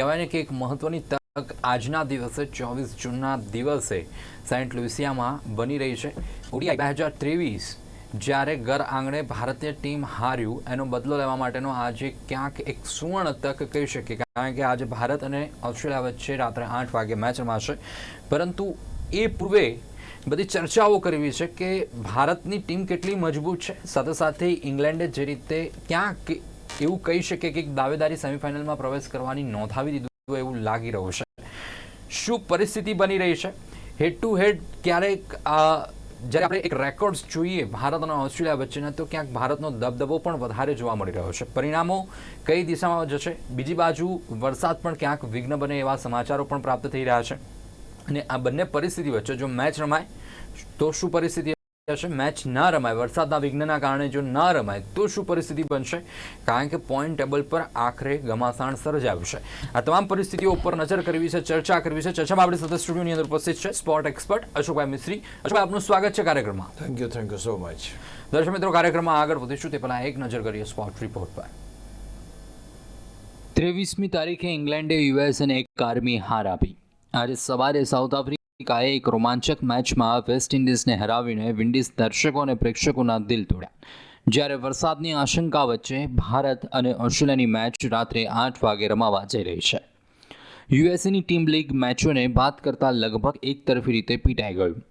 કહેવાય ને કે એક મહત્વની તક આજના દિવસે, ચોવીસ જૂનના દિવસે સેન્ટ લુઇસિયામાં બની રહી છે. ઓડીઆઈ બે હજાર ત્રેવીસ જ્યારે ઘર આંગણે ભારતીય ટીમ હાર્યું, એનો બદલો લેવા માટેનો આજે ક્યાંક એક સુવર્ણ તક કહી શકીએ. કારણ કે આજે ભારત અને ઓસ્ટ્રેલિયા વચ્ચે રાત્રે આઠ વાગે મેચ રમાશે. પરંતુ એ પૂર્વે બધી ચર્ચાઓ કરવી છે કે ભારતની ટીમ કેટલી મજબૂત છે. સાથે સાથે ઇંગ્લેન્ડે જે રીતે ક્યાંક એવું કહી શકે કે દાવેદારી સેમિફાઇનલમાં પ્રવેશ કરવાની નોંધાવી દીધું એવું લાગી રહ્યું છે. શું પરિસ્થિતિ બની રહી છે? હેડ ટુ હેડ ક્યારેક જ્યારે આપણે એક રેકોર્ડ્સ જોઈએ ભારત અને ઓસ્ટ્રેલિયા વચ્ચેના, તો ક્યાંક ભારતનો દબદબો પણ વધારે જોવા મળી રહ્યો છે. પરિણામો કઈ દિશામાં જશે? બીજી બાજુ, વરસાદ પણ ક્યાંક વિઘ્ન બને એવા સમાચારો પણ પ્રાપ્ત થઈ રહ્યા છે. અને આ બંને પરિસ્થિતિ વચ્ચે જો મેચ રમાય, તો શું પરિસ્થિતિ હશે મેચ ના રમાય વરસાદના વિઘ્નના કારણે જો ના રમાય તો શું પરિસ્થિતિ બનશે? કારણ કે પોઈન્ટ ટેબલ પર આખરે ઘમાસાણ સર્જાયું છે. આ તમામ પરિસ્થિતિઓ ઉપર નજર કરવી છે ચર્ચા કરવી છે. ચર્ચામાં આપણી સાથે સ્ટુડિયોની અંદર ઉપસ્થિત છે સ્પોર્ટ એક્સપર્ટ અશોકભાઈ મિશ્રી અશોકભાઈ આપનું સ્વાગત છે કાર્યક્રમમાં. Thank you thank you so much દર્શક મિત્રો કાર્યક્રમમાં આગળ વધીશું. તે પહેલાં એક નજર કરીએ સ્પોર્ટ રિપોર્ટ પર. ત્રેવીસમી તારીખે ઇંગ્લેન્ડે યુએસએને એક કારમી હાર આપી. આજે સવારે સાઉથ આફ્રિકાએ એક રોમાંચક મેચમાં વેસ્ટ ઇન્ડિઝને હરાવીને વિન્ડીઝ દર્શકો અને પ્રેક્ષકોના દિલ તોડ્યા. જ્યારે વરસાદની આશંકા વચ્ચે ભારત અને ઓસ્ટ્રેલિયાની મેચ રાત્રે આઠ વાગે રમાવા જઈ રહી છે. યુએસએની ટીમ લીગ મેચોને બાદ કરતાં લગભગ એકતરફી રીતે પીટાઈ ગયું.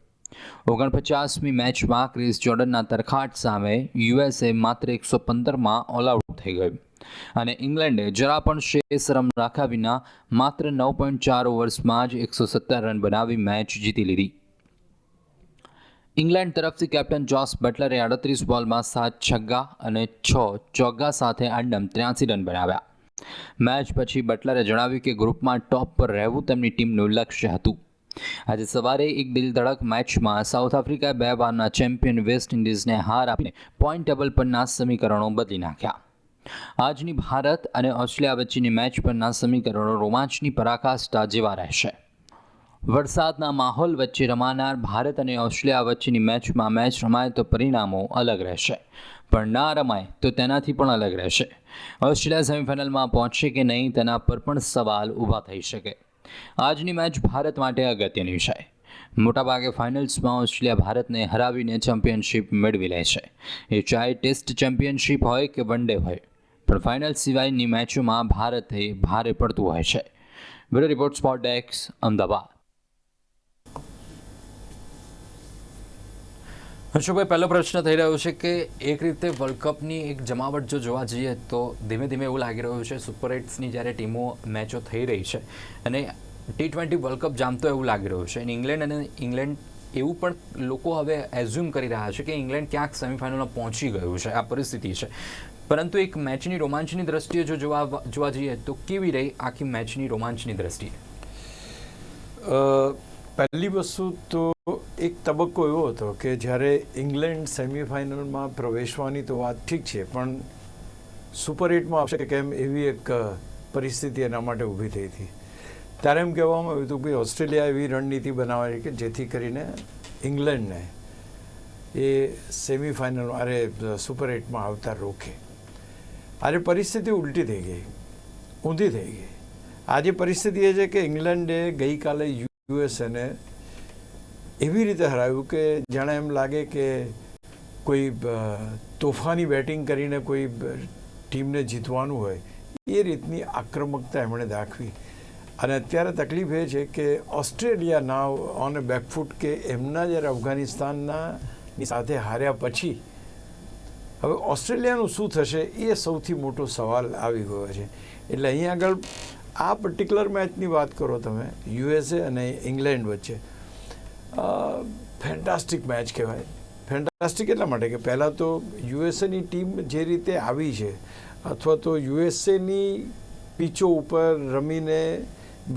ઓગણપચાસમી મેચમાં ક્રિસ જોર્ડનના તરખાટ સામે યુએસએ માત્ર એકસો પંદરમાં ઓલ આઉટ થઈ ગઈ અને ઇંગ્લેન્ડે જરા પણ શેષ રન રાખ્યા વિના માત્ર નવ પોઈન્ટ ચાર ઓવર્સમાં જ એકસો સત્તર રન બનાવી મેચ જીતી લીધી. ઇંગ્લેન્ડ તરફથી કેપ્ટન જોસ બટલરે અડત્રીસ બોલમાં સાત છગ્ગા અને છ ચોગ્ગા સાથે આંડમ ત્ર્યાસી રન બનાવ્યા. મેચ પછી બટલરે જણાવ્યું કે ગ્રુપમાં ટોપ પર રહેવું તેમની ટીમનું લક્ષ્ય હતું. આજે સવારે એક દિલધડક મેચમાં સાઉથ આફ્રિકાએ બે વારના ચેમ્પિયન વેસ્ટ ઇન્ડિઝને હાર આપીને પોઈન્ટ ટેબલ પરના સમીકરણો બદલી નાખ્યા. આજની ભારત અને ઓસ્ટ્રેલિયા વચ્ચેની મેચ પરના સમીકરણો રોમાંચની પરાકાષ્ઠા જેવા રહેશે. વરસાદના માહોલ વચ્ચે રમાનાર ભારત અને ઓસ્ટ્રેલિયા વચ્ચેની મેચમાં મેચ રમાય તો પરિણામો અલગ રહેશે. પણ ના રમાય તો તેનાથી પણ અલગ રહેશે. ઓસ્ટ્રેલિયા સેમિફાઇનલમાં પહોંચશે કે નહીં તેના પર પણ સવાલ ઊભા થઈ શકે. આજની મેચ ભારત માટે અગત્યની છે. મોટાભાગે ફાઇનલ્સમાં ઓસ્ટ્રેલિયા ભારતને હરાવીને ચેમ્પિયનશિપ મેળવી લે છે. એ ચાહે ટેસ્ટ ચેમ્પિયનશિપ હોય કે વન ડે હોય, પણ ફાઇનલ સિવાયની મેચોમાં ભારતે ભારે પડતું હોય છે. બ્યુરો રિપોર્ટ સ્પોટ ડેક્સ અમદાવાદ. હર્ષુભાઈ પહેલો પ્રશ્ન થઈ રહ્યો છે કે એક રીતે વર્લ્ડ કપની એક જમાવટ જો જોવા જઈએ તો ધીમે ધીમે એવું લાગી રહ્યું છે સુપર એટ્સની જ્યારે ટીમો મેચો થઈ રહી છે અને ટી ટ્વેન્ટી વર્લ્ડ કપ જામતો એવું લાગી રહ્યું છે. અને ઇંગ્લેન્ડ અને ઇંગ્લેન્ડ એવું પણ લોકો હવે એઝ્યુમ કરી રહ્યા છે કે ઇંગ્લેન્ડ ક્યાંક સેમિફાઇનલમાં પહોંચી ગયું છે. આ પરિસ્થિતિ છે. પરંતુ એક મેચની રોમાંચની દ્રષ્ટિએ જો જોવા જોવા જઈએ તો કેવી રહી આખી મેચની રોમાંચની દ્રષ્ટિએ? પહેલી વસ્તુ તો એક તબક્કો એવો હતો કે જ્યારે ઇંગ્લેન્ડ સેમિફાઇનલમાં પ્રવેશવાની તો વાત ઠીક છે, પણ સુપર એટમાં આવશે કે કેમ એવી એક પરિસ્થિતિ એના માટે ઊભી થઈ હતી. ત્યારે એમ કહેવામાં આવ્યું હતું કે ઓસ્ટ્રેલિયા એવી રણનીતિ બનાવે કે જેથી કરીને ઇંગ્લેન્ડને એ સેમિફાઇનલ અરે સુપર એટમાં આવતા રોકે. આજે પરિસ્થિતિ ઉલટી થઈ ગઈ, ઊંધી થઈ ગઈ. આજે પરિસ્થિતિ એ છે કે ઇંગ્લેન્ડે ગઈકાલે યુએસએને એવી રીતે હરાવ્યું કે જાણે એમ લાગે કે કોઈ તોફાની બેટિંગ કરીને કોઈ ટીમને જીતવાનું હોય, એ રીતની આક્રમકતા એમણે દાખવી. અને અત્યારે તકલીફ એ છે કે ઓસ્ટ્રેલિયા નાવ ઓન બેકફૂટ કે એમના જ્યારે અફઘાનિસ્તાનના સાથે હાર્યા પછી, હવે ઓસ્ટ્રેલિયાનું શું થશે એ સૌથી મોટો સવાલ આવી ગયો છે. એટલે અહીં આગળ આ પર્ટિક્યુલર મેચની વાત કરો તમે યુએસએ અને ઇંગ્લેન્ડ વચ્ચે. ફેન્ટાસ્ટિક મેચ કહેવાય. ફેન્ટાસ્ટિક એટલા માટે કે પહેલાં તો યુએસએની ટીમ જે રીતે આવી છે, અથવા તો યુએસએની પીચો ઉપર રમીને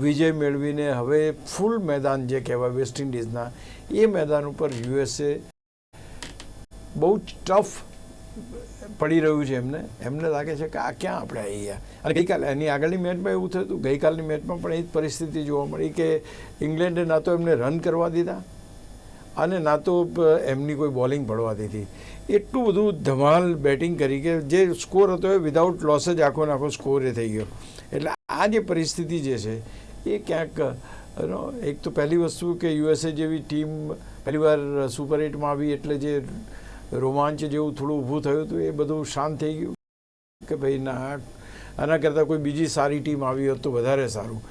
વિજય મેળવીને હવે ફૂલ મેદાન જે કહેવાય વેસ્ટ ઇન્ડિઝના એ મેદાન ઉપર યુએસએ બહુ જ ટફ પડી રહ્યું છે એમને. એમને લાગે છે કે આ ક્યાં આપણે આવી ગયા અને ગઈકાલે એની આગળની મેચમાં એવું થયું હતું, ગઈકાલની મેચમાં પણ એ જ પરિસ્થિતિ જોવા મળી કે ઇંગ્લેન્ડે ના તો એમને રન કરવા દીધા અને ના તો એમની કોઈ બોલિંગ પડવા દીધી. એટલું બધું ધમાલ બેટિંગ કરી કે જે સ્કોર હતો એ વિધાઉટ લોસ જ આખો નાખો સ્કોર એ થઈ ગયો. એટલે આ જે પરિસ્થિતિ જે છે એ ક્યાંક એક તો પહેલી વસ્તુ કે યુએસએ જેવી ટીમ પહેલીવાર સુપર એટમાં આવી એટલે જે રોમાંચ જેવું થોડું ઊભું થયું હતું એ બધું શાંત થઈ ગયું. કે ભાઈ ના, આના કરતાં કોઈ બીજી સારી ટીમ આવી હોત તો વધારે સારું.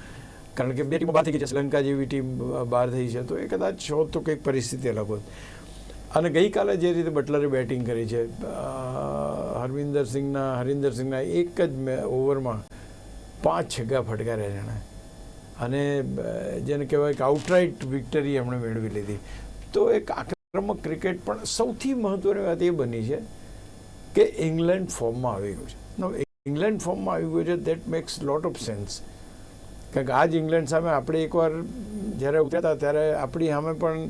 કારણ કે બે ટીમો બહાર થઈ ગઈ છે. શ્રીલંકા જેવી ટીમ બહાર થઈ છે તો એ કદાચ હોત તો કંઈક પરિસ્થિતિ અલગ હોત. અને ગઈકાલે જે રીતે બટલરે બેટિંગ કરી છે હરવિંદર સિંહના હરિન્દર સિંહના એક જ ઓવરમાં પાંચ છગ્ગા ફટકાર્યા જેણે અને જેને કહેવાય કે આઉટરાઇટ વિક્ટરી એમણે મેળવી લીધી. તો એક આક્રમક ક્રિકેટ પણ સૌથી મહત્ત્વની વાત એ બની છે કે ઇંગ્લેન્ડ ફોર્મમાં આવી ગયું છે. ઇંગ્લેન્ડ ફોર્મમાં આવી ગયું છે that makes lot of sense કારણ કે આજ ઇંગ્લેન્ડ સામે આપણે એકવાર જ્યારે ઉતર્યા હતા, ત્યારે આપણી સામે પણ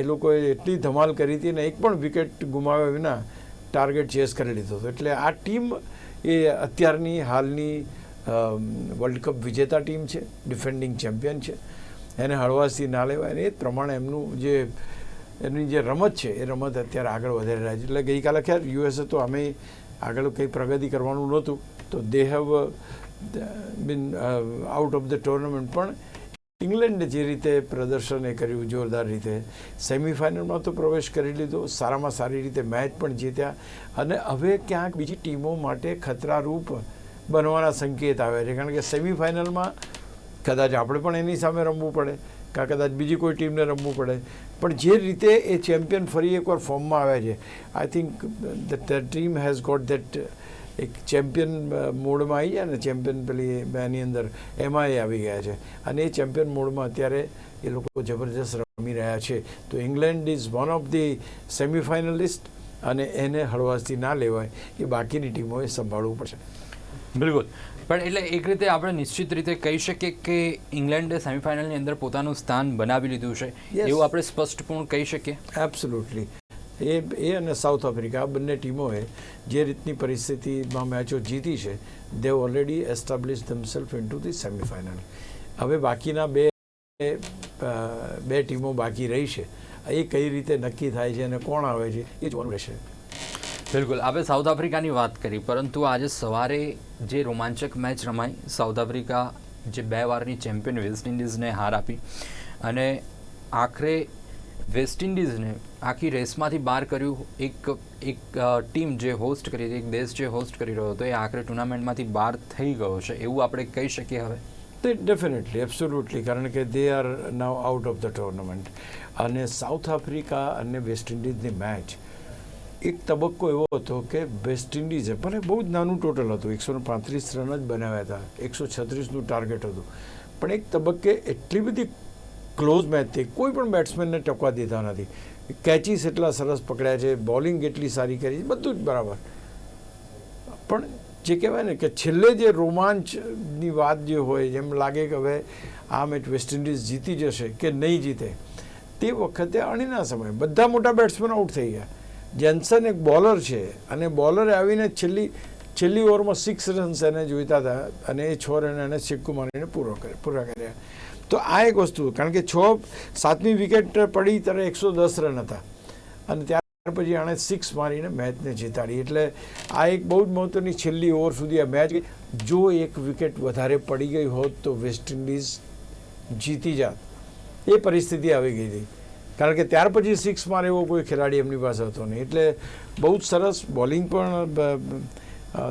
એ લોકોએ એટલી ધમાલ કરી હતી ને એક પણ વિકેટ ગુમાવ્યા વિના ટાર્ગેટ ચેસ કરી લીધો હતો. એટલે આ ટીમ એ અત્યારની, હાલની વર્લ્ડ કપ વિજેતા ટીમ છે ડિફેન્ડિંગ ચેમ્પિયન છે. એને હળવાશથી ના લેવાય એ પ્રમાણે એમનું જે એની જે રમત છે, એ રમત અત્યારે આગળ વધારી રહ્યા છે. એટલે ગઈકાલે ખેર યુએસએ તો અમે આગળ કંઈ પ્રગતિ કરવાનું નહોતું. તો they have been out of the tournament પણ ઇંગ્લેન્ડે જે રીતે પ્રદર્શન એ કર્યું, જોરદાર રીતે સેમિફાઇનલમાં તો પ્રવેશ કરી લીધો. સારામાં સારી રીતે મેચ પણ જીત્યા. અને હવે ક્યાંક બીજી ટીમો માટે ખતરારૂપ બનવાના સંકેત આવ્યા છે. કારણ કે સેમિફાઇનલમાં કદાચ આપણે પણ એની સામે રમવું પડે, કાં કદાચ બીજી કોઈ ટીમને રમવું પડે. પણ જે રીતે એ ચેમ્પિયન ફરી એકવાર ફોર્મમાં આવ્યા છે I think the team has got that એક ચેમ્પિયન મોડમાં આવી જાય ને ચેમ્પિયન પેલી એની અંદર એમાં એ આવી ગયા છે. અને એ ચેમ્પિયન મોડમાં અત્યારે એ લોકો જબરજસ્ત રમી રહ્યા છે. તો England is one of the semifinalist અને એને હળવાશથી ના લેવાય. એ બાકીની ટીમોએ સંભાળવું પડશે. બિલકુલ. પણ એટલે એક રીતે આપણે નિશ્ચિત રીતે કહી શકીએ કે ઇંગ્લેન્ડે સેમિફાઇનલની અંદર પોતાનું સ્થાન બનાવી લીધું છે. એવું આપણે સ્પષ્ટપૂર્ણ કહી શકીએ? એબ્સોલ્યુટલી એ એ અને સાઉથ આફ્રિકા આ બંને ટીમોએ જે રીતની પરિસ્થિતિમાં મેચો જીતી છે they already establish themselves into the semifinal હવે બાકીના બે બે ટીમો બાકી રહી છે. એ કઈ રીતે નક્કી થાય છે અને કોણ આવે છે એ જોવાનું રહેશે. બિલકુલ. આપણે સાઉથ આફ્રિકાની વાત કરી, પરંતુ આજે સવારે જે રોમાંચક મેચ રમાઈ સાઉથ આફ્રિકા જે બે વારની ચેમ્પિયન વેસ્ટ ઇન્ડિઝને હાર આપી અને આખરે વેસ્ટ ઇન્ડિઝને આખી રેસમાંથી બહાર કર્યું. એક એક ટીમ જે હોસ્ટ કરી એક દેશ જે હોસ્ટ કરી રહ્યો હતો, એ આખરે ટુર્નામેન્ટમાંથી બહાર થઈ ગયો છે. એવું આપણે કહી શકીએ હવે? તે ડેફિનેટલી એબ્સોલ્યુટલી કારણ કે they are now out of the tournament અને સાઉથ આફ્રિકા અને વેસ્ટ ઇન્ડિઝની મેચ એક તબક્કો એવો હતો કે વેસ્ટ ઇન્ડિઝે, ભલે બહુ જ નાનું ટોટલ હતું, એકસો પાંત્રીસ રન જ બનાવ્યા હતા, એકસો છત્રીસનું ટાર્ગેટ હતું. પણ એક તબક્કે એટલી બધી ક્લોઝ મેચ થઈ, કોઈ પણ બેટ્સમેનને ટકવા દેતા નથી. કેચીસ એટલા સરસ પકડ્યા છે, બોલિંગ એટલી સારી કરી બધું જ બરાબર. પણ જે કહેવાય ને કે છેલ્લે જે રોમાંચની વાત જે હોય, જેમ લાગે કે હવે આ મેચ વેસ્ટ ઇન્ડિઝ જીતી જશે કે નહીં જીતે, તે વખતે અણીના સમય બધા મોટા બેટ્સમેન આઉટ થઈ ગયા. જેન્સન એક બોલર છે અને બોલરે આવીને છેલ્લી છેલ્લી ઓવરમાં સિક્સ રન્સ એને જોઈતા હતા અને એ છ રન એને સિક્કો મારીને પૂરો કર્યા, પૂરા કર્યા. તો આ એક વસ્તુ, કારણ કે છ, સાતમી વિકેટ પડી ત્યારે એકસો દસ રન હતા. અને ત્યાર પછી એણે સિક્સ મારીને મેચને જીતાડી. એટલે આ એક બહુ જ મહત્ત્વની છેલ્લી ઓવર સુધી આ મેચ જો એક વિકેટ વધારે પડી ગઈ હોત તો વેસ્ટ ઇન્ડિઝ જીતી જાત. એ પરિસ્થિતિ આવી ગઈ હતી. કારણ કે ત્યાર પછી સિક્સ મારે એવો કોઈ ખેલાડી એમની પાસે હતો નહીં. એટલે બહુ જ સરસ બોલિંગ પણ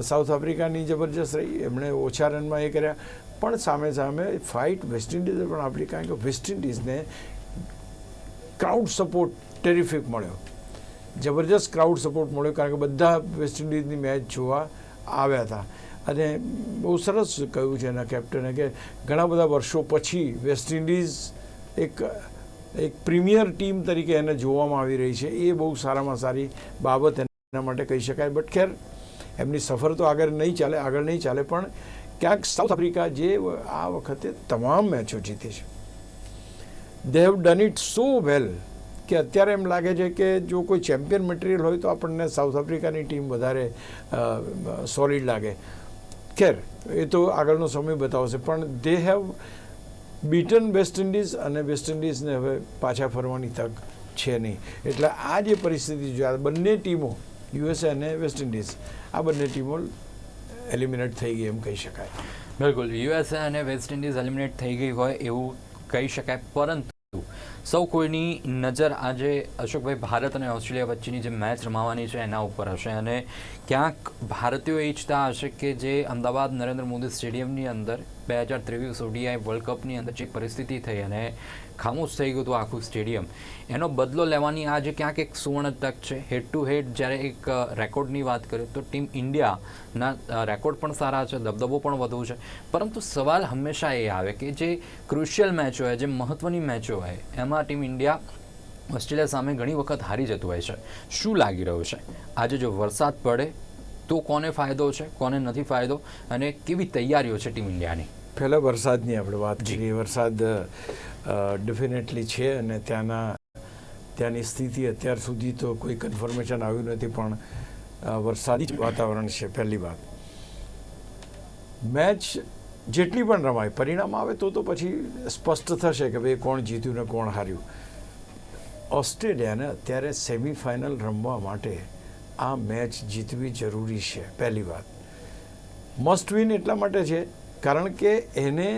સાઉથ આફ્રિકાની જબરજસ્ત રહી. એમણે ઓછા રનમાં એ કર્યા. પણ સામે સામે ફાઇટ વેસ્ટ ઇન્ડિઝે પણ આપણી કારણ કે વેસ્ટ ઇન્ડિઝને ક્રાઉડ સપોર્ટ ટેરિફિક મળ્યો. જબરજસ્ત ક્રાઉડ સપોર્ટ મળ્યો કારણ કે બધા વેસ્ટ ઇન્ડિઝની મેચ જોવા આવ્યા હતા. અને બહુ સરસ કહ્યું છે એના કેપ્ટને કે ઘણા બધા વર્ષો પછી વેસ્ટ ઇન્ડિઝ એક એક પ્રીમિયર ટીમ તરીકે એને જોવામાં આવી રહી છે. એ બહુ સારામાં સારી બાબત એના માટે કહી શકાય. બટ ખેર, એમની સફર તો આગળ નહીં ચાલે, આગળ નહીં ચાલે, પણ ક્યાંક સાઉથ આફ્રિકા જે આ વખતે તમામ મેચો જીતી છે. They have done it so well કે અત્યારે એમ લાગે છે કે જો કોઈ ચેમ્પિયન મટીરિયલ હોય તો આપણને સાઉથ આફ્રિકાની ટીમ વધારે સોલિડ લાગે. ખેર, એ તો આગળનો સમય બતાવશે, પણ they have beaten West Indies અને વેસ્ટ ઇન્ડિઝને હવે પાછા ફરવાની તક છે નહીં. એટલે આ જે પરિસ્થિતિ જો આ બંને ટીમો, યુએસએ અને વેસ્ટ ઇન્ડિઝ, આ બંને ટીમો એલિમિનેટ થઈ ગઈ એમ કહી શકાય. બિલકુલ. યુએસએ અને વેસ્ટ ઇન્ડિઝ એલિમિનેટ થઈ ગઈ હોય એવું કહી શકાય, પરંતુ સૌ કોઈની નજર આજે અશોકભાઈ ભારત અને ઓસ્ટ્રેલિયા વચ્ચેની જે મેચ રમાવાની છે, એના ઉપર હશે. અને ક્યાંક ભારતીયો ઈચ્છતા હશે કે જે અમદાવાદ નરેન્દ્ર મોદી સ્ટેડિયમની અંદર બે હજાર ત્રેવીસ ઓડીઆઈ વર્લ્ડ કપની અંદર જે પરિસ્થિતિ થઈ અને ખામોશ થઈ ગયું હતું આખું સ્ટેડિયમ. એનો બદલો લેવાની આજે ક્યાંક એક સુવર્ણ તક છે. હેડ ટુ હેડ જ્યારે એક રેકોર્ડની વાત કરીએ તો ટીમ ઇન્ડિયાના રેકોર્ડ પણ સારા છે, દબદબો પણ વધુ છે. પરંતુ સવાલ હંમેશા એ આવે કે જે ક્રુશિયલ મેચો હોય, જે મહત્ત્વની મેચો હોય, એમાં ટીમ ઇન્ડિયા ઓસ્ટ્રેલિયા સામે ઘણી વખત હારી જતું હોય છે. શું લાગી રહ્યું છે? આજે જો વરસાદ પડે તો કોને ફાયદો છે, કોને નથી ફાયદો? અને કેવી તૈયારીઓ છે ટીમ ઇન્ડિયાની પહેલાં વરસાદની આપણે વાત. કરીએ. વરસાદ ડેફિનેટલી છે અને ત્યાંના ત્યાંની સ્થિતિ અત્યાર સુધી તો કોઈ કન્ફર્મેશન આવ્યું નથી પણ વરસાદી જ વાતાવરણ છે પહેલી વાત. મેચ જેટલી પણ રમાય પરિણામ આવે તો તો પછી સ્પષ્ટ થશે કે ભાઈ કોણ જીત્યું ને કોણ હાર્યું. ઓસ્ટ્રેલિયાને અત્યારે સેમિફાઇનલ રમવા માટે આ મેચ જીતવી જરૂરી છે પહેલી વાત. મસ્ટ વિન એટલા માટે છે કારણ કે એને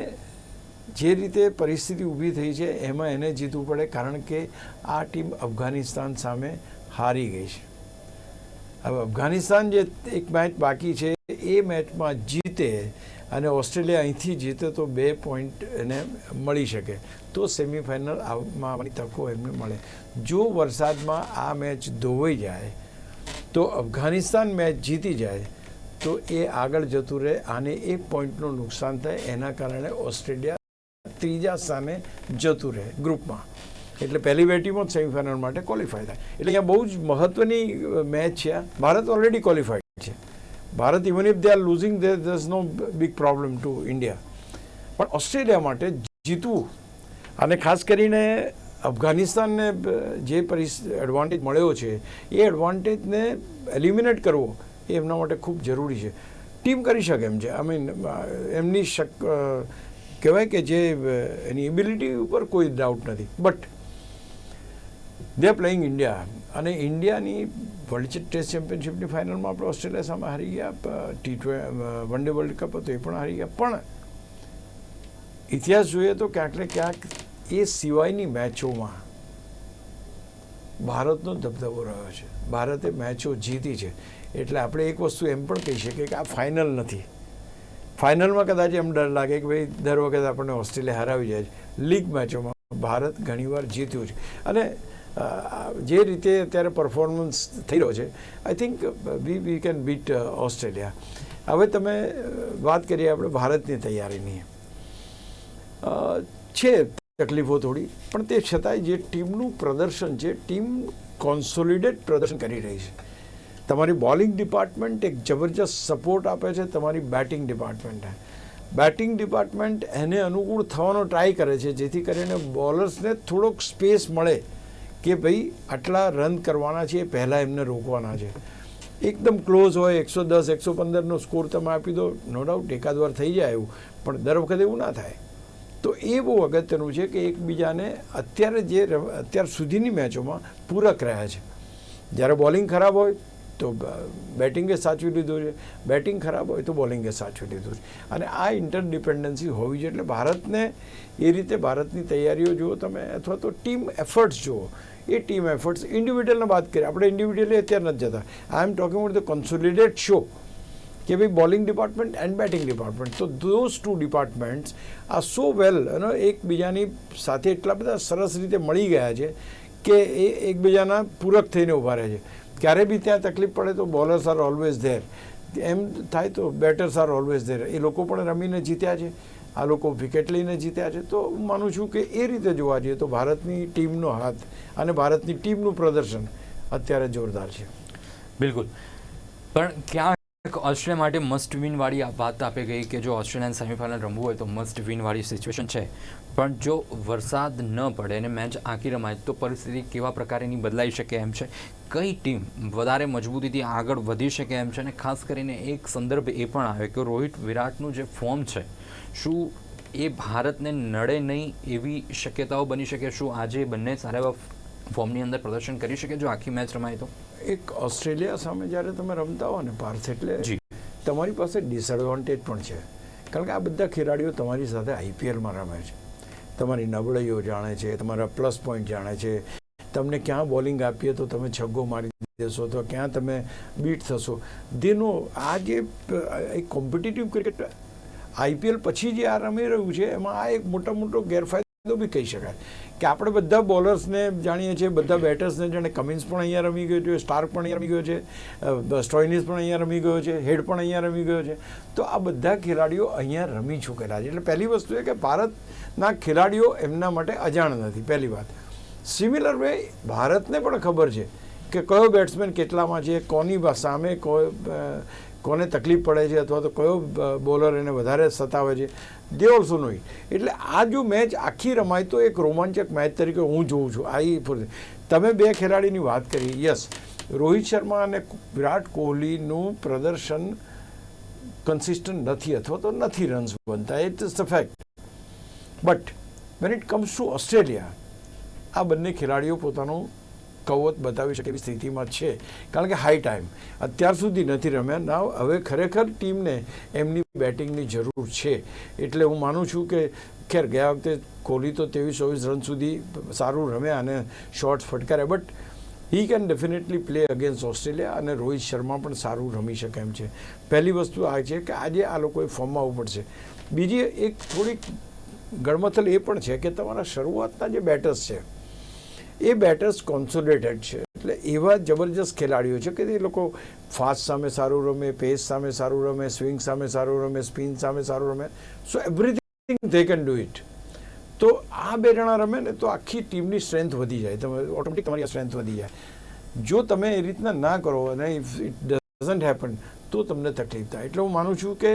જે રીતે પરિસ્થિતિ ઊભી થઈ છે, એમાં એને જીતવું પડે કારણ કે આ ટીમ અફઘાનિસ્તાન સામે હારી ગઈ છે. હવે અફઘાનિસ્તાન જે એક મેચ બાકી છે, એ મેચમાં જીતે અને ઓસ્ટ્રેલિયા અહીંથી જીતે તો બે પોઈન્ટ એને મળી શકે. તો સેમિફાઇનલ આવવાની તકો એમને મળે. જો વરસાદમાં આ મેચ ધોવાઈ જાય, તો અફઘાનિસ્તાન મેચ જીતી જાય તો એ આગળ જતું રહે આને એક પોઈન્ટનું નુકસાન થાય એના કારણે ઓસ્ટ્રેલિયા ત્રીજા સ્થાને જતું રહે ગ્રુપમાં. એટલે પહેલી બેટીમાં ટીમો જ સેમિફાઇનલ માટે ક્વોલિફાય થાય. એટલે અહીંયા બહુ જ મહત્વની મેચ છે. ભારત ઓલરેડી ક્વોલિફાઈડ છે. Bharat even if they are losing they does no big problem to India પણ ઓસ્ટ્રેલિયા માટે જીતવું અને ખાસ કરીને અફઘાનિસ્તાનને જે પરિસ એડવાન્ટેજ મળ્યો છે, એ એડવાન્ટેજને એલિમિનેટ કરવો એ એમના માટે ખૂબ જરૂરી છે. ટીમ કરી શકે એમ છે. આઈ મીન એમની શક કહેવાય કે જે એની એબિલિટી ઉપર કોઈ ડાઉટ નથી. બટ દે પ્લેઇંગ ઇન્ડિયા અને ઇન્ડિયાની વર્લ્ડ ટેસ્ટ ચેમ્પિયનશિપની ફાઇનલમાં આપણે ઓસ્ટ્રેલિયા સામે હારી ગયા T one day world cup હતો, એ પણ હારી ગયા. પણ, ઇતિહાસ જોઈએ તો ક્યાંક ને ક્યાંક એ સિવાયની મેચોમાં ભારતનો દબદબો રહ્યો છે. ભારતે મેચો જીતી છે. એટલે આપણે એક વસ્તુ એમ પણ કહી શકીએ કે આ ફાઇનલ નથી. ફાઇનલમાં કદાચ એમ ડર લાગે કે ભાઈ દર વખતે આપણને ઓસ્ટ્રેલિયા હરાવી જાય છે. લીગ મેચોમાં ભારત ઘણીવાર જીત્યું છે. અને જે રીતે અત્યારે પરફોર્મન્સ થઈ રહ્યો છે I think we we can beat Australia. હવે તમે વાત કરીએ આપણે ભારતની તૈયારીની. છે તકલીફો થોડી, પણ તે છતાંય જે ટીમનું પ્રદર્શન છે, ટીમ કોન્સોલિડેટ પ્રદર્શન કરી રહી છે. તમારી બોલિંગ ડિપાર્ટમેન્ટ એક જબરજસ્ત સપોર્ટ આપે છે, તમારી બેટિંગ ડિપાર્ટમેન્ટ બેટિંગ ડિપાર્ટમેન્ટ એને અનુકૂળ થવાનો ટ્રાય કરે છે, જેથી કરીને બોલર્સને થોડોક સ્પેસ મળે કે ભાઈ આટલા રન કરવાના છે એ પહેલાં એમને રોકવાના છે. એકદમ ક્લોઝ હોય, એકસો દસ, એકસો પંદરનો સ્કોર તમે આપી દો, નો ડાઉટ, એકાદ થઈ જાય એવું, પણ દર વખતે એવું ના થાય. તો એ બહુ અગત્યનું છે કે એકબીજાને અત્યારે જે અત્યાર સુધીની મેચોમાં પૂરક રહ્યા છે. જ્યારે બોલિંગ ખરાબ હોય તો બેટિંગે સાચવી લીધું છે. બેટિંગ ખરાબ હોય તો બોલિંગે સાચવી લીધું છે. અને આ ઇન્ટરડિપેન્ડન્સી હોવી જોઈએ. એટલે ભારતને એ રીતે ભારતની તૈયારીઓ જુઓ તમે, અથવા તો ટીમ એફર્ટ્સ જુઓ. એ ટીમ એફર્ટ્સ ઇન્ડિવિડ્યુઅલને વાત કરીએ. આપણે ઇન્ડિવિડ્યુઅલી અત્યારે નથી જતા. I am talking about the consolidate so કે ભાઈ bowling department and batting department. તો ધોઝ ટુ ડિપાર્ટમેન્ટ્સ આ સો વેલ અને એકબીજાની સાથે એટલા બધા સરસ રીતે મળી ગયા છે કે એ એકબીજાના પૂરક થઈને ઊભા રહે છે. ક્યારે બી ત્યાં તકલીફ પડે તો બોલર્સ આર ઓલવેઝ ધેર એમ થાય તો બેટર્સ આર ઓલવેઝ ધેર એ લોકો પણ રમીને જીત્યા છે. આ લોકો વિકેટ લઈને જીત્યા છે. તો હું માનું છું કે એ રીતે જોવા જઈએ તો ભારતની ટીમનો હાથ અને ભારતની ટીમનું પ્રદર્શન અત્યારે જોરદાર છે. બિલકુલ. પણ ક્યાંક ઓસ્ટ્રેલિયા માટે મસ્ટ વિનવાળી વાત આપે ગઈ કે જો ઓસ્ટ્રેલિયાને સેમિફાઇનલ રમવું હોય તો મસ્ટ વિનવાળી સિચ્યુએશન છે. પણ જો વરસાદ ન પડે અને મેચ આંકી રમાય તો પરિસ્થિતિ કેવા પ્રકારેની બદલાઈ શકે એમ છે? કઈ ટીમ વધારે મજબૂતીથી આગળ વધી શકે એમ છે? અને ખાસ કરીને એક સંદર્ભ એ પણ આવે કે રોહિત વિરાટનું જે ફોર્મ છે શું એ ભારતને નડે નહીં એવી શક્યતાઓ બની શકે? શું આજે બંને સારા એવા ફોર્મની અંદર પ્રદર્શન કરી શકે જો આખી મેચ રમાય તો? એક ઓસ્ટ્રેલિયા સામે જ્યારે તમે રમતા હો ને પાર્થ એટલે જી. તમારી પાસે ડિસએડવાન્ટેજ પણ છે. કારણ કે આ બધા ખેલાડીઓ તમારી સાથે આઈપીએલમાં રમે છે. તમારી નબળાઈઓ જાણે છે, તમારા પ્લસ પોઈન્ટ જાણે છે. તમને ક્યાં બોલિંગ આપીએ તો તમે છગ્ગો મારી દેશો, તો ક્યાં તમે બીટ થશો. તેનો આ જે એક કોમ્પિટિટિવ ક્રિકેટ આઈપીએલ પછી જે આ રમી રહ્યું છે, એમાં આ એક મોટા મોટો ગેરફાયદો બી કહી શકાય. કે આપણે બધા બોલર્સને જાણીએ છીએ, બધા બેટર્સને જાણે કમિન્સ પણ અહીંયા રમી ગયો છે, સ્ટાર્ક પણ અહીંયા રમી ગયો છે સ્ટોઇનિસ પણ અહીંયા રમી ગયો છે, હેડ પણ અહીંયા રમી ગયો છે. તો આ બધા ખેલાડીઓ અહીંયા રમી ચૂકેલા છે. એટલે પહેલી વસ્તુ એ કે ભારતના ખેલાડીઓ એમના માટે અજાણ નથી. પહેલી વાત. સિમિલર વે ભારતને પણ ખબર છે કે કયો બેટ્સમેન કેટલામાં છે, કોની સામે કોને તકલીફ પડે છે અથવા તો કયો બોલર એને વધારે સતાવે છે. દે ઓલ્સો નો એટલે આ જો મેચ આખી રમાય તો એક રોમાંચક મેચ તરીકે હું જોઉં છું. આ તમે બે ખેલાડીની વાત કરી. યસ રોહિત શર્મા અને વિરાટ કોહલીનું પ્રદર્શન કન્સિસ્ટન્ટ નથી અથવા તો નથી રન્સ બનતા. It is the fact but when it comes to Australia આ બંને ખેલાડીઓ પોતાનું કવત બતાવી શકે એવી સ્થિતિમાં છે. કારણ કે હાઈ ટાઈમ અત્યાર સુધી નથી રમ્યા. ના હવે ખરેખર ટીમને એમની બેટિંગની જરૂર છે. એટલે હું માનું છું કે, ખેર, ગયા વખતે કોહલી તો ત્રેવીસ ચોવીસ રન સુધી સારું રમ્યા અને shots ફટકાર્યા. But he can definitely play against Australia અને રોહિત શર્મા પણ સારું રમી શકે એમ છે. પહેલી વસ્તુ આ છે કે આજે આ લોકોએ ફોર્મમાં આવવું પડશે. બીજી એક થોડીક ગણમથલ એ પણ છે કે તમારા શરૂઆતના જે બેટર્સ છે એ બેટર્સ કોન્સોલિડેટેડ છે. એટલે એવા જબરજસ્ત ખેલાડીઓ છે કે એ લોકો ફાસ્ટ સામે સારું રમે પેસ સામે સારું રમે સ્વિંગ સામે સારું રમે સ્પિન સામે સારું રમે. So everything they can do it તો આ બે જણા રમે ને તો આખી ટીમની સ્ટ્રેન્થ વધી જાય. તમે ઓટોમેટિક તમારી સ્ટ્રેન્થ વધી જાય. જો તમે એ રીતના ના કરો અને ઇફ ઇટ ડઝન્ટ હેપન તો તમને તકલીફ થાય. એટલે હું માનું છું કે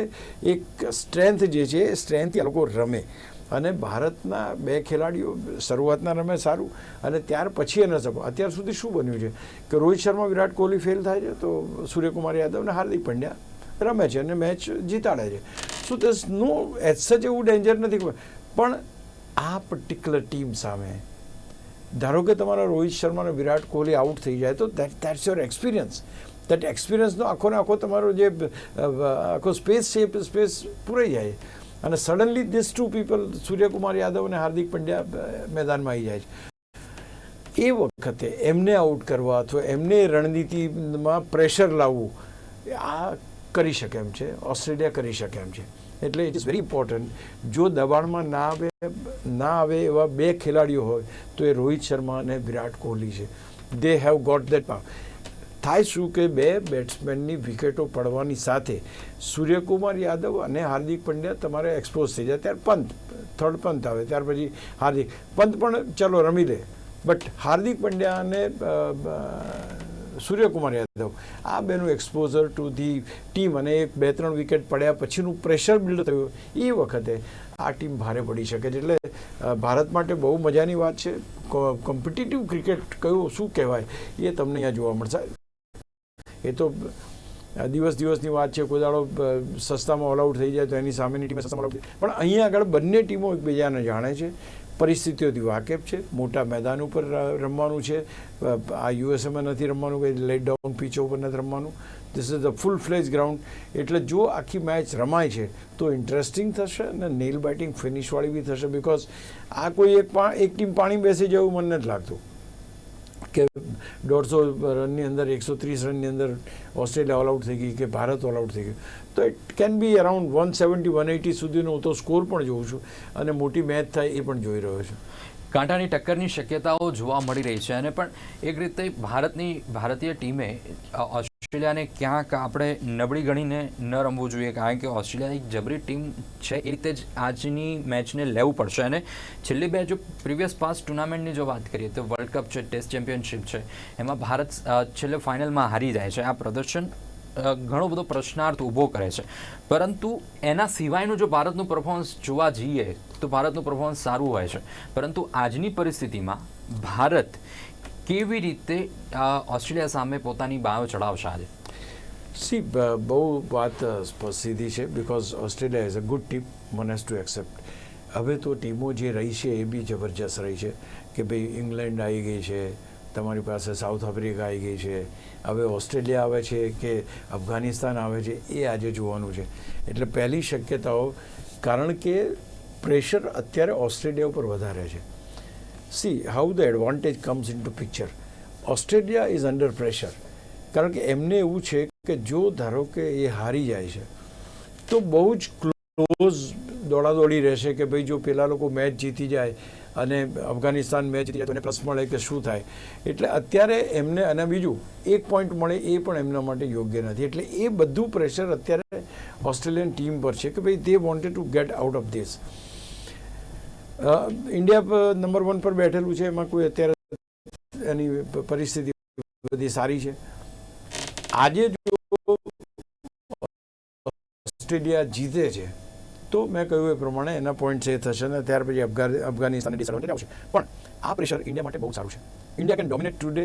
એક સ્ટ્રેન્થ જે છે, એ સ્ટ્રેન્થથી આ લોકો રમે. અને ભારતના બે ખેલાડીઓ શરૂઆતના રમે સારું અને ત્યાર પછી એને સપો અત્યાર સુધી શું બન્યું છે? કે રોહિત શર્મા, વિરાટ કોહલી ફેલ થાય છે તો સૂર્યકુમાર યાદવ અને હાર્દિક પંડ્યા રમે છે અને મેચ જીતાડે છે. સો દસ નો એઝ સચ એવું ડેન્જર નથી. પણ આ પર્ટિક્યુલર ટીમ સામે, ધારો કે તમારા રોહિત શર્મા અને વિરાટ કોહલી આઉટ થઈ જાય, તો that that's your experience that એક્સપિરિયન્સનો આખો ને આખો તમારો જે આખો સ્પેસ છે સ્પેસ પૂરાઈ જાય. અને suddenly this two people Suryakumar Yadav અને હાર્દિક પંડ્યા મેદાનમાં આવી જાય છે. એ વખતે એમને આઉટ કરવા અથવા એમને રણનીતિમાં પ્રેશર લાવવું, આ કરી શકે એમ છે ઓસ્ટ્રેલિયા કરી શકે એમ છે. એટલે ઇટ ઇઝ વેરી ઇમ્પોર્ટન્ટ જો દબાણમાં ના આવે ના આવે એવા બે ખેલાડીઓ હોય, તો એ રોહિત શર્મા અને વિરાટ કોહલી છે. They have got that power થાય શું કે બે બેટ્સમેનની વિકેટો પડવાની સાથે સૂર્યકુમાર યાદવ અને હાર્દિક પંડ્યા તમારે એક્સપોઝ થઈ જાય. ત્યારે પંત થર્ડ પંત આવે. ત્યાર પછી હાર્દિક, પંત પણ ચલો રમી લે. બટ હાર્દિક પંડ્યા અને સૂર્યકુમાર યાદવ, આ બેનું એક્સપોઝર ટુ ધી ટીમ અને એક બે ત્રણ વિકેટ પડ્યા પછીનું પ્રેશર બિલ્ડ થયું એ વખતે આ ટીમ ભારે પડી શકે છે. એટલે ભારત માટે બહુ મજાની વાત છે. કોમ્પિટિટિવ ક્રિકેટ કયું શું કહેવાય એ તમને અહીંયા જોવા મળશે. એ તો અ, દિવસ દિવસની વાત છે કોઈ સસ્તામાં ઓલ આઉટ થઈ જાય તો એની સામેની ટીમે સસ્તામાં થઈ પણ અહીંયા આગળ બંને ટીમો એકબીજાને જાણે છે પરિસ્થિતિઓથી વાકેફ છે મોટા મેદાન ઉપર રમવાનું છે આ યુએસએમાં નથી રમવાનું કે લેટ ડાઉન પીચો ઉપર નથી રમવાનું. This is the full fledge ground એટલે જો આખી મેચ રમાય છે તો ઇન્ટરેસ્ટિંગ થશે અને નેલ બેટિંગ ફિનિશવાળી બી થશે બિકોઝ આ કોઈ એક એક ટીમ પાણી બેસી જવું મને નથી લાગતું. કે દોઢસો રનની અંદર, એકસો ત્રીસ રનની અંદર ઓસ્ટ્રેલિયા ઓલ આઉટ થઈ ગઈ કે ભારત ઓલ આઉટ થઈ ગયું. તો it can be around one seventy one eighty સુધીનો હું તો સ્કોર પણ જોઉં છું અને મોટી મેચ થાય એ પણ જોઈ રહ્યો છું. કાંટાની ટક્કરની શક્યતાઓ જોવા મળી રહી છે અને પણ એક રીતે ભારતની ભારતીય ટીમે ઓસ્ટ્રેલિયાને ક્યાંક આપણે નબળી ગણીને ન રમવું જોઈએ, કારણ કે ઓસ્ટ્રેલિયા એક જબરી ટીમ છે, એ રીતે જ આજની મેચને લેવું પડશે. અને છેલ્લી બે જો પ્રીવિયસ પાસ ટુર્નામેન્ટની જો વાત કરીએ, તો વર્લ્ડ કપ છે, ટેસ્ટ ચેમ્પિયનશિપ છે, એમાં ભારત છેલ્લે ફાઇનલમાં હારી જાય છે. આ પ્રદર્શન ઘણો બધો પ્રશ્નાર્થ ઊભો કરે છે. પરંતુ એના સિવાયનું જો ભારતનું પરફોર્મન્સ જોવા જઈએ, તો ભારતનું પરફોર્મન્સ સારું હોય છે. પરંતુ આજની પરિસ્થિતિમાં ભારત કેવી રીતે ઓસ્ટ્રેલિયા સામે પોતાની બાયો ચડાવશે આજે? સી બહુ વાત સીધી છે because Australia is a good team one two except હવે તો ટીમો જે રહી છે, એ બી જબરજસ્ત રહી છે, કે ભાઈ ઇંગ્લેન્ડ આવી ગઈ છે તમારી પાસે સાઉથ આફ્રિકા આવી ગઈ છે, હવે ઓસ્ટ્રેલિયા આવે છે કે અફઘાનિસ્તાન આવે છે, એ આજે જોવાનું છે. એટલે પહેલી શક્યતાઓ, કારણ કે પ્રેશર અત્યારે ઓસ્ટ્રેલિયા ઉપર વધારે છે. See how the advantage comes into picture Australia is under pressure કારણ કે એમને એવું છે કે જો ધારો કે એ હારી જાય છે, તો બહુ જ ક્લોઝ દોડાદોડી રહેશે કે ભાઈ જો પેલા લોકો મેચ જીતી જાય અને અફઘાનિસ્તાન મેચ જીતી જાય તો એને પ્લસ મળે કે શું થાય. એટલે અત્યારે એમને, અને બીજું, એક પોઈન્ટ મળે એ પણ એમના માટે યોગ્ય નથી. એટલે એ બધું પ્રેશર અત્યારે ઓસ્ટ્રેલિયન ટીમ પર છે કે ભાઈ they wanted to get out of this India number one પર બેઠેલું છે, એમાં કોઈ અત્યારે એની પરિસ્થિતિ બધી સારી છે. આજે જો ઓસ્ટ્રેલિયા જીતે છે તો મેં કહ્યું એ પ્રમાણે એના પોઈન્ટ્સ એ થશે અને ત્યાર પછી અફઘા અફઘાનિસ્તાન ડિસએડવાન્ટેજ આવશે. પણ આ પ્રેશર ઇન્ડિયા માટે બહુ સારું છે. ઇન્ડિયા કેન ડોમિનેટ ટુડે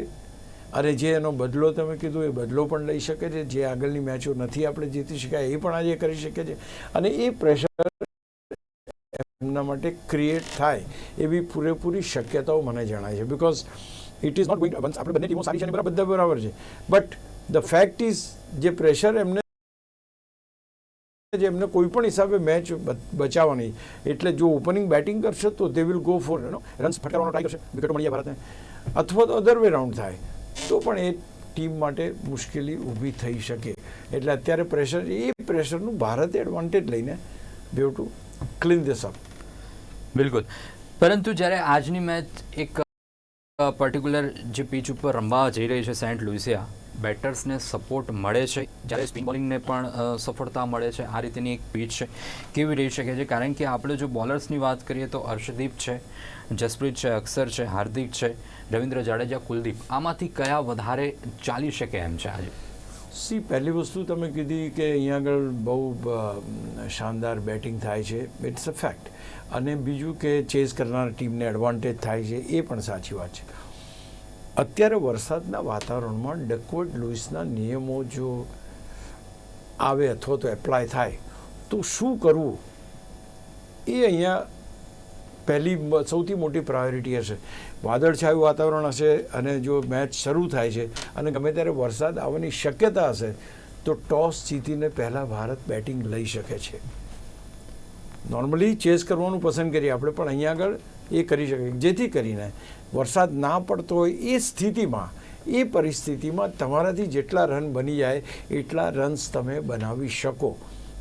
અરે જે એનો બદલો તમે કીધું, એ બદલો પણ લઈ શકે છે. જે આગળની મેચો નથી આપણે જીતી શક્યા, એ પણ આજે કરી શકે છે. અને એ પ્રેશર એમના માટે ક્રિએટ થાય એવી પૂરેપૂરી શક્યતાઓ મને જણાય છે. Because it is not going આપણે બંને ટીમો સારી છે અને બધા બરાબર છે. બટ ધ ફેક્ટ ઇઝ જે પ્રેશર એમને જે એમને કોઈ પણ હિસાબે મેચ બચાવવાની. એટલે જો ઓપનિંગ બેટિંગ કરશે તો દે વિલ ગો ફોર એનો રન્સ ફટકારવાનો ટ્રાય કરશે વિકેટો મળી ભારતને. અથવા તો અધર વે રાઉન્ડ થાય. તો પણ એ ટીમ માટે મુશ્કેલી ઊભી થઈ શકે. એટલે અત્યારે પ્રેશર એ પ્રેશરનું ભારતે એડવાન્ટેજ લઈને બેવ ટુ ક્લીન ધીસ અપ બિલકુલ. પરંતુ જ્યારે આજની મેચ એક પર્ટિક્યુલર જે પીચ ઉપર રમવા જઈ રહી છે સેન્ટ લુઇસિયા બેટર્સને સપોર્ટ મળે છે, જ્યારે સ્પિન બોલિંગને પણ સફળતા મળે છે. આ રીતની એક પીચ છે. કેવી રહી શકે છે? કારણ કે આપણે જો બોલર્સની વાત કરીએ તો અર્ષદીપ છે, જસપ્રીત છે, અક્ષર છે, હાર્દિક છે, રવિન્દ્ર જાડેજા, કુલદીપ. આમાંથી કયા વધારે ચાલી શકે એમ છે આજે? સી, પહેલી વસ્તુ તમે કીધી કે અહીંયા આગળ બહુ શાનદાર બેટિંગ થાય છે. ઇટ્સ અ ફેક્ટ અને બીજું કે ચેઝ કરનાર ટીમને એડવાન્ટેજ થાય છે, એ પણ સાચી વાત છે. અત્યારે વરસાદના વાતાવરણમાં ડકવર્ડ લુઇસના નિયમો જો આવે અથવા તો એપ્લાય થાય, તો શું કરવું? એ અહીંયા પહેલી સૌથી મોટી પ્રાયોરિટી હશે. વાદળછાયું વાતાવરણ હશે અને જો મેચ શરૂ થાય છે અને ગમે ત્યારે વરસાદ આવવાની શક્યતા હશે, તો ટોસ જીતીને પહેલાં ભારત બેટિંગ લઈ શકે છે. નોર્મલી ચેસ કરવાનું પસંદ કરીએ આપણે, પણ અહીંયા આગળ એ કરી શકીએ જેથી કરીને વરસાદ ના પડતો હોય એ સ્થિતિમાં, એ પરિસ્થિતિમાં તમારાથી જેટલા રન બની જાય, એટલા રન્સ તમે બનાવી શકો.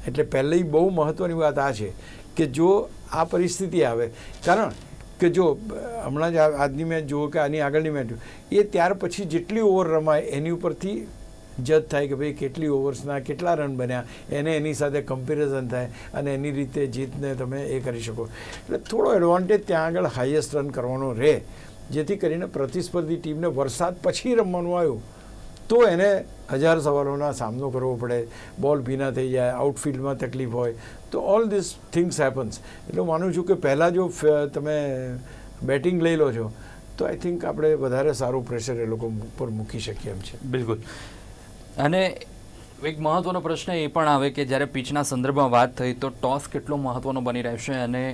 એટલે પહેલી બહુ મહત્ત્વની વાત આ છે કે જો આ પરિસ્થિતિ આવે, કારણ કે જો, હમણાં જ આજની મેચ જુઓ કે આની આગળની મેચ એ ત્યાર પછી જેટલી ઓવર રમાય એની ઉપરથી જજ થાય કે ભાઈ કેટલી ઓવર્સના કેટલા રન બન્યા, એને એની સાથે કમ્પેરિઝન થાય અને એની રીતે જીતને તમે એ કરી શકો. એટલે થોડો એડવાન્ટેજ ત્યાં આગળ હાઈએસ્ટ રન કરવાનો રહે. જેથી કરીને પ્રતિસ્પર્ધી ટીમને વરસાદ પછી રમવાનું આવ્યું. તો એને હજાર સવાલોના સામનો કરવો પડે, બોલ ભીના થઈ જાય આઉટફિલ્ડમાં તકલીફ હોય. તો ઓલ ધીસ થિંગ્સ હેપન્સ એટલે માનું છું કે પહેલાં જો તમે બેટિંગ લઈ લો છો, તો આઈ થિંક આપણે વધારે સારું પ્રેશર એ લોકો ઉપર મૂકી શકીએ એમ છે. બિલકુલ. અને એક મહત્વનો પ્રશ્ન એ પણ આવે કે જ્યારે પીચના સંદર્ભમાં વાત થઈ, તો ટોસ કેટલો મહત્વનો બની રહેશે અને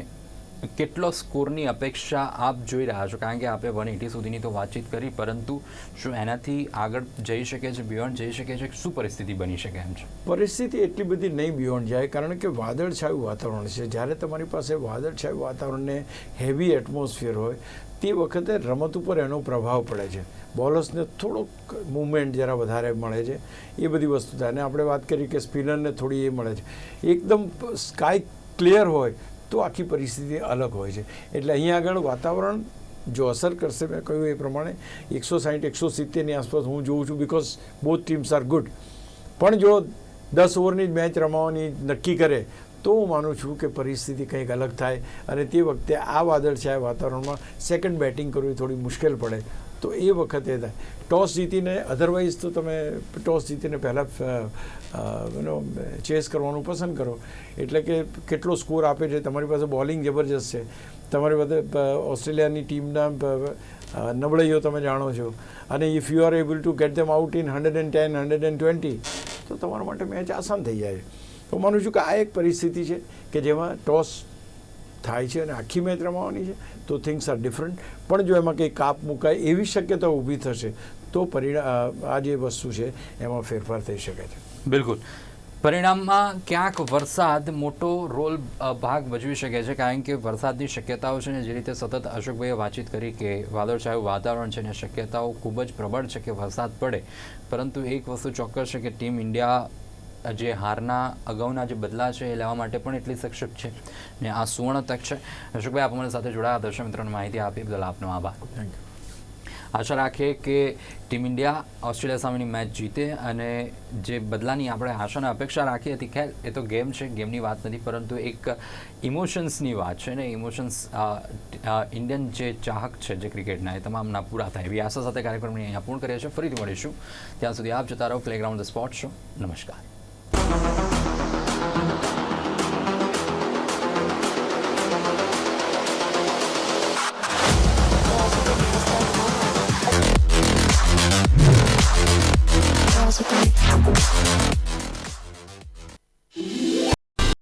કેટલો સ્કોરની અપેક્ષા આપ જોઈ રહ્યા છો? કારણ કે આપણે વન એટી સુધીની તો વાતચીત કરી, પરંતુ શું એનાથી આગળ જઈ શકે છે બિયોન્ડ જઈ શકે છે? શું પરિસ્થિતિ બની શકે એમ છે? પરિસ્થિતિ એટલી બધી નહીં બિયોન્ડ જાય, કારણ કે વાદળછાયું વાતાવરણ છે. જ્યારે તમારી પાસે વાદળછાયું વાતાવરણને હેવી એટમોસ્ફિયર હોય, તે વખતે રમત ઉપર એનો પ્રભાવ પડે છે. બોલર્સને થોડોક મૂવમેન્ટ જરા વધારે મળે છે. એ બધી વસ્તુ થાય અને આપણે વાત કરી કે સ્પિનરને થોડી એ મળે છે. એકદમ સ્કાય ક્લિયર હોય તો આખી પરિસ્થિતિ અલગ હોય છે. એટલે અહીંયા આગળ વાતાવરણ જો અસર કરશે, મેં કહ્યું એ પ્રમાણે એકસો સાઠ એકસો સિત્તેરની આસપાસ હું જોઉં છું because both teams are good પણ જો દસ ઓવરની જ મેચ રમાવાની નક્કી કરે, તો હું માનું છું કે પરિસ્થિતિ કંઈક અલગ થાય અને તે વખતે આ વાદળછાયા વાતાવરણમાં સેકન્ડ બેટિંગ કરવી થોડી મુશ્કેલ પડે. તો એ વખતે થાય. ટોસ જીતીને અધરવાઇઝ તો તમે ટોસ જીતીને પહેલાં યુનો ચેસ કરવાનું પસંદ કરો. એટલે કે કેટલો સ્કોર આપે છે, તમારી પાસે બોલિંગ જબરજસ્ત છે. તમારી પાસે ઓસ્ટ્રેલિયાની ટીમના નબળાઈઓ તમે જાણો છો. અને if you are able to get them out in hundred and ten hundred and twenty તો તમારા માટે મેચ આસાન થઈ જાય. તો માનું છું કે આ એક પરિસ્થિતિ છે કે જેમાં ટોસ થાય છે અને આખી મેચ રમાવાની છે, તો થિંગ્સ આર ડિફરન્ટ પણ જો એમાં કંઈ કાપ મુકાય એવી શક્યતા ઊભી થશે, તો પરિણામ આ જે વસ્તુ છે, એમાં ફેરફાર થઈ શકે છે. બિલકુલ. પરિણામમાં ક્યાંક વરસાદ મોટો રોલ ભાગ ભજવી શકે છે, કારણ કે વરસાદની શક્યતાઓ છે ને, જે રીતે સતત અશોકભાઈએ વાતચીત કરી કે વાદળછાયું વાતાવરણ છે ને, શક્યતાઓ ખૂબ જ પ્રબળ છે કે વરસાદ પડે. પરંતુ એક વસ્તુ ચોક્કસ છે કે ટીમ ઇન્ડિયા જે હારના અગાઉના જે બદલા છે એ લેવા માટે પણ એટલી સક્ષમ છે. ને આ સુવર્ણ તક છે. અશોકભાઈ આપ અમારી સાથે જોડાયા દર્શક મિત્રોને માહિતી આપી બદલ આપનો આભાર. થેન્ક યુ આશા રાખીએ કે ટીમ ઇન્ડિયા ઓસ્ટ્રેલિયા સામેની મેચ જીતે અને જે બદલાની આપણે આશા અને અપેક્ષા રાખી હતી ખેર એ તો ગેમ છે ગેમની વાત નથી પરંતુ એક ઇમોશન્સની વાત છે ને ઇમોશન્સ ઇન્ડિયન જે ચાહક છે જે ક્રિકેટના એ તમામના પૂરા થાય એવી આશા સાથે કાર્યક્રમની અહીંયા પૂર્ણ કરીએ છીએ. ફરીથી મળીશું. ત્યાં સુધી આપ જતા રહો પ્લેગ્રાઉન્ડ ધ સ્પોર્ટ શો નમસ્કાર. うん。